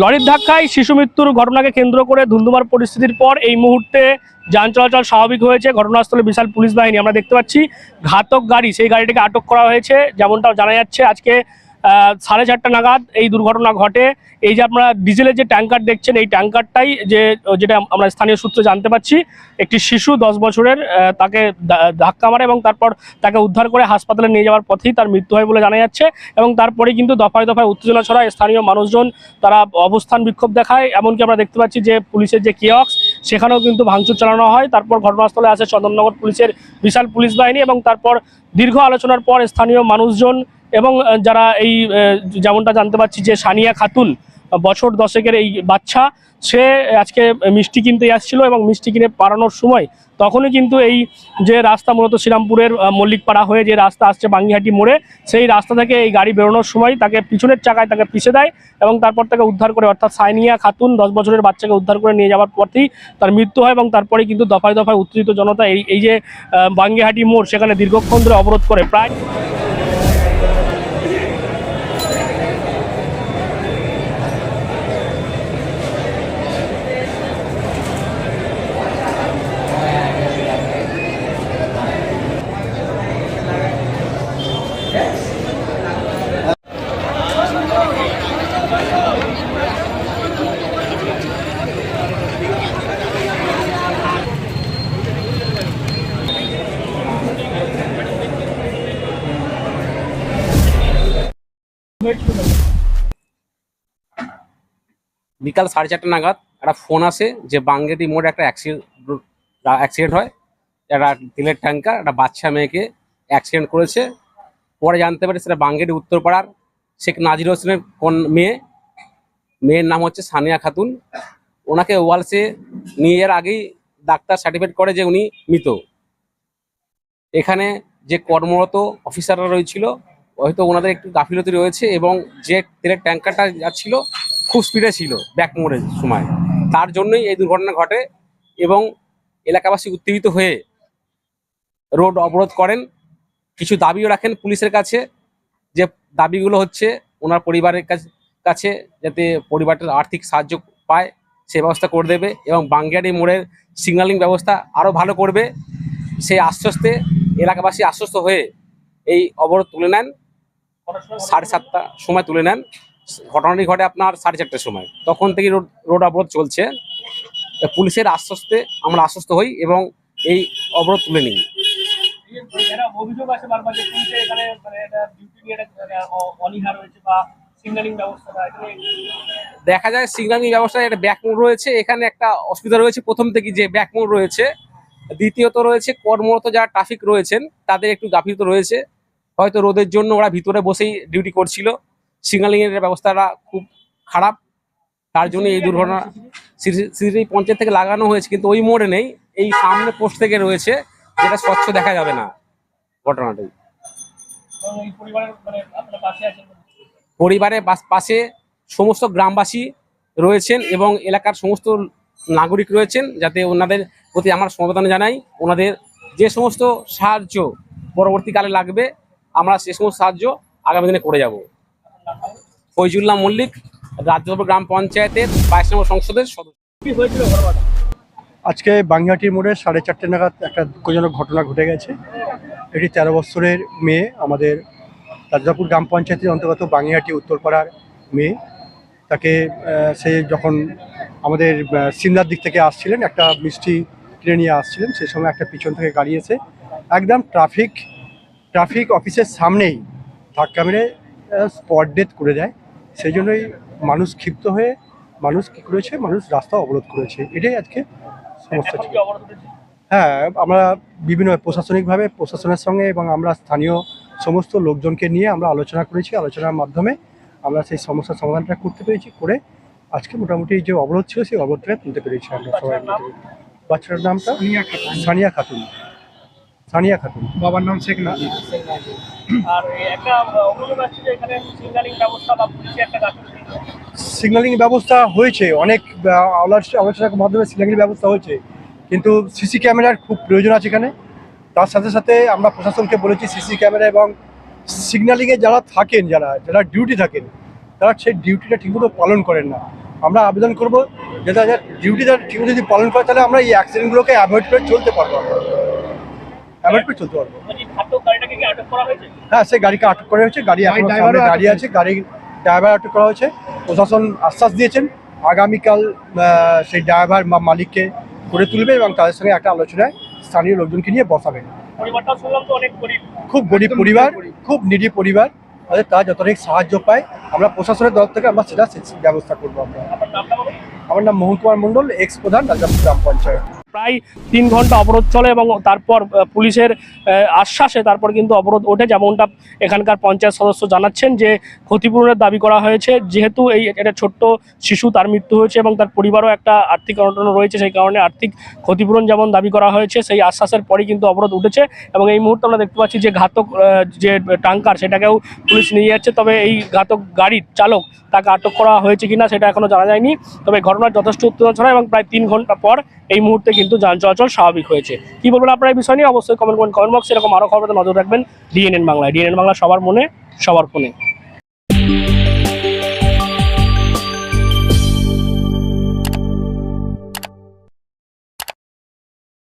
লরির ধাক্কায় শিশু মৃত্যুর ঘটনাকে কেন্দ্র করে ধুন্ধুমার পরিস্থিতির পর এই মুহূর্তে যান চলাচল স্বাভাবিক হয়েছে। ঘটনাস্থলে বিশাল পুলিশ বাহিনী আমরা দেখতে পাচ্ছি। ঘাতক গাড়ি, সেই গাড়িটিকে আটক করা হয়েছে, যেমনটাও জানা যাচ্ছে আজকে সাড়ে চারটা নাগাদ এই দুর্ঘটনা ঘটে। এই যে আপনারা ডিজেলের যে ট্যাঙ্কার দেখছেন, এই ট্যাঙ্কারটাই যে, যেটা আমরা স্থানীয় সূত্রে জানতে পারছি একটি শিশু দশ বছরের তাকে ধাক্কা মারে এবং তারপর তাকে উদ্ধার করে হাসপাতালে নিয়ে যাওয়ার পথেই তার মৃত্যু হয় বলে জানা যাচ্ছে এবং তারপরে কিন্তু দফায় দফায় উত্তেজনা ছড়ায় স্থানীয় মানুষজন, তারা অবস্থান বিক্ষোভ দেখায়। এমনকি আমরা দেখতে পাচ্ছি যে পুলিশের যে কিয়ক্স, সেখানেও কিন্তু ভাঙচুর চালানো হয়। তারপর ঘটনাস্থলে আসে চন্দননগর পুলিশের বিশাল পুলিশ বাহিনী এবং তারপর দীর্ঘ আলোচনার পর স্থানীয় মানুষজন এবং যারা এই যেমনটা জানতে পারছি যে সানিয়া খাতুন বছর দশেকের এই বাচ্চা, সে আজকে মিষ্টি কিনতে আসছিল এবং মিষ্টি কিনে পারানোর সময় তখনই কিন্তু এই যে রাস্তা মূলত শ্রীরামপুরের মল্লিকপাড়া হয়ে যে রাস্তা আসছে বাঙ্গিহাটি মোড়ে, সেই রাস্তা থেকে এই গাড়ি বেরোনোর সময় তাকে পিছনের চাকায় তাকে পিছে দেয় এবং তারপর তাকে উদ্ধার করে, অর্থাৎ সাইনিয়া খাতুন দশ বছরের বাচ্চাকে উদ্ধার করে নিয়ে যাওয়ার পরতেই তার মৃত্যু হয় এবং তারপরে কিন্তু দফায় দফায় উত্তেজিত জনতা এই এই যে বাঙ্গিহাটি মোড় সেখানে দীর্ঘক্ষণ ধরে অবরোধ করে। প্রায় বিকাল সাড়ে চারটা নাগাদ একটা ফোন আসে যে বাঙ্গেটি মোড়ে একটা অ্যাক্সিডেন্ট হয়। একটা তেলের ট্যাঙ্কার একটা বাচ্চা মেয়েকে অ্যাক্সিডেন্ট করেছে। পরে জানতে পারে সেটা বাঙ্গেটি উত্তরপাড়ার শেখ নাজির হোসেনের কোন, মেয়ে। মেয়ের নাম হচ্ছে সানিয়া খাতুন। ওনাকে ওয়ালসে নিয়ে যাওয়ার আগেই ডাক্তার সার্টিফিকেট করে যে উনি মৃত। এখানে যে কর্মরত অফিসাররা রয়েছিল, হয়তো ওনাদের একটু গাফিলতি রয়েছে এবং যে তেলের ট্যাঙ্কারটা যাচ্ছিল খুব স্পিডে ছিল ব্যাক মোড়ের সময়। তার জন্যই এই দুর্ঘটনা ঘটে এবং এলাকাবাসী উত্তেজিত হয়ে রোড অবরোধ করেন। কিছু দাবিও রাখেন পুলিশের কাছে যে দাবিগুলো হচ্ছে ওনার পরিবারের কাছ- যাতে পরিবারটার আর্থিক সাহায্য পায় সে ব্যবস্থা করে দেবে এবং বাঙ্গিয়ারি মোড়ের সিগন্যালিং ব্যবস্থা আরও ভালো করবে। সেই আশ্বস্তে এলাকাবাসী আশ্বস্ত হয়ে এই অবরোধ তুলে নেন। সাড়ে সাতটা সময় তুলে নেন। ঘটনাটি ঘটে আপনার সাড়ে চারটার সময়। তখন থেকে রোড রোড অবরোধ চলছে। পুলিশের আশ্বস্তে আমরা আশ্বস্ত হই এবং এই অবরোধ তুলে নিই। মানে মানে দেখা যায় সিগন্যালিং ব্যবস্থায় একটা ব্যাক মোড় রয়েছে। এখানে একটা অসুবিধা রয়েছে প্রথম থেকে যে ব্যাক মোড় রয়েছে। দ্বিতীয়ত রয়েছে কর্মরত যারা ট্রাফিক রয়েছেন তাদের একটু গাফিলতি রয়েছে। হয়তো রোদের জন্য ওরা ভিতরে বসেই ডিউটি করছিল। সিগন্যালিং এর ব্যবস্থাটা খুব খারাপ। তার জন্য এই দুর্ঘটনা সিসিটিভি পঞ্চায়েত থেকে লাগানো হয়েছে, কিন্তু ওই মোড়ে নেই। এই সামনে পোস্ট থেকে রয়েছে, যেটা স্বচ্ছ দেখা যাবে না ঘটনাটাই। পরিবারের পাশে সমস্ত গ্রামবাসী রয়েছেন এবং এলাকার সমস্ত নাগরিক রয়েছেন, যাতে ওনাদের প্রতি আমার সমবেদনা জানাই। ওনাদের যে সমস্ত সাহায্য পরবর্তীকালে লাগবে, আমরা সে সমস্ত সাহায্য আগামী দিনে করে যাব। ফৈজুল্লাহ মল্লিক রাজ্যসভা গ্রাম পঞ্চায়েতের বাইশ নম্বর সংসদের সদস্য। হয়েছিল আজকে বাঙ্গাটি মোড়ে সাড়ে চারটে নাগাদ একটা দুঃখজনক ঘটনা ঘটে গেছে। এটি তেরো বছরের মেয়ে আমাদের রাজাপুর গ্রাম পঞ্চায়েতের অন্তর্গত বাঙ্গিহাটি উত্তরপাড়ার মেয়ে। তাকে সে যখন আমাদের সিমলার দিক থেকে আসছিলেন একটা মিষ্টি কিনে নিয়ে আসছিলেন সেই সময় একটা পিছন থেকে গাড়ি এসে একদম ট্রাফিক ট্রাফিক অফিসের সামনেই ধাক্কা মেরে স্পট ডেথ করে দেয়। সেই জন্যই মানুষ ক্ষিপ্ত হয়ে মানুষ কী করেছে মানুষ রাস্তা অবরোধ করেছে। এটাই আজকে সমস্যা ছিল। হ্যাঁ আমরা বিভিন্ন প্রশাসনিকভাবে প্রশাসনের সঙ্গে এবং আমরা স্থানীয় সমস্ত লোকজনকে নিয়ে আমরা আলোচনা করেছি। আলোচনার মাধ্যমে আমরা সেই সমস্যার সমাধানটা করতে পেরেছি করে আজকে মোটামুটি যে অবরোধ ছিল সেই অবরোধটাকে তুলতে পেরেছি আমরা সবাই। বাচ্চাটার নামটা? সানিয়া খাতুন। সানিয়া খাতুন। বাবার নাম শেখ নাজির। আর একটা অভিযোগ আসছে যে এখানে সিগন্যালিং ব্যবস্থা বা পুলিশের একটা সিগন্যালিং ব্যবস্থা হয়েছে অনেক আলোচনার মাধ্যমে সিগন্যালিং ব্যবস্থা হয়েছে। কিন্তু সিসি ক্যামেরার খুব প্রয়োজন আছে এখানে। তার সাথে সাথে আমরা প্রশাসনকে বলেছি সিসি ক্যামেরা এবং সিগন্যালিংয়ে যারা থাকেন যারা যারা ডিউটি থাকেন তারা সেই ডিউটিটা ঠিকমতো পালন করেন না। আমরা আবেদন করব যে তাদের ডিউটি তারা ঠিক যদি পালন করে তাহলে আমরা এই অ্যাক্সিডেন্টগুলোকে অ্যাভয়েড করে চলতে পারব অ্যাভয়েড করে চলতে পারব। হয়েছে? হ্যাঁ সেই গাড়িকে আটক করা হয়েছে। গাড়ি এখন সামনে দাঁড়িয়ে আছে গাড়ির ড্রাইভার আটক করা হয়েছে। প্রশাসন আশ্বাস দিয়েছেন আগামীকাল সেই ড্রাইভার বা মালিককে করে তুলবে এবং তাদের সঙ্গে একটা আলোচনায় স্থানীয় লোকজনকে নিয়ে বসাবেন। খুব গরিব পরিবার খুব নিরীহ পরিবার। তাদের তারা যতটুকু সাহায্য পায় আমরা প্রশাসনের তরফ থেকে আমরা সেটা ব্যবস্থা করব আমরা। আমার নাম মোহন কুমার মণ্ডল এক্স প্রধান রাজাপুর গ্রাম পঞ্চায়েত। প্রায় তিন ঘণ্টা অবরোধ চলে এবং তারপর পুলিশের আশ্বাসে তারপর কিন্তু অবরোধ ওঠে, যেমনটা এখানকার পঞ্চায়েত সদস্য জানাচ্ছেন যে ক্ষতিপূরণের দাবি করা হয়েছে। যেহেতু এই একটা ছোট্ট শিশু তার মৃত্যু হয়েছে এবং তার পরিবারও একটা আর্থিক অনটন রয়েছে, সেই কারণে আর্থিক ক্ষতিপূরণ যেমন দাবি করা হয়েছে, সেই আশ্বাসের পরই কিন্তু অবরোধ উঠেছে এবং এই মুহূর্তে আমরা দেখতে পাচ্ছি যে ঘাতক যে টাঙ্কার সেটাকেও পুলিশ নিয়ে যাচ্ছে। তবে এই ঘাতক গাড়ির চালক তাকে আটক করা হয়েছে কিনা সেটা এখনও জানা যায়নি। তবে ঘটনার যথেষ্ট উত্তেজনা ছড়ায় এবং প্রায় তিন ঘণ্টা পর এই মুহূর্তে কিন্তু যান চলাচল স্বাভাবিক হয়েছে। কি বলবেন আপনারা এই বিষয় নিয়ে? অবশ্যই কমেন্ট করুন। কমেন্ট বক্স এরকম আরও খবর নজর রাখবেন। ডিএনএন বাংলায়। ডিএনএন বাংলা সবার মনে, সবার ফোনে।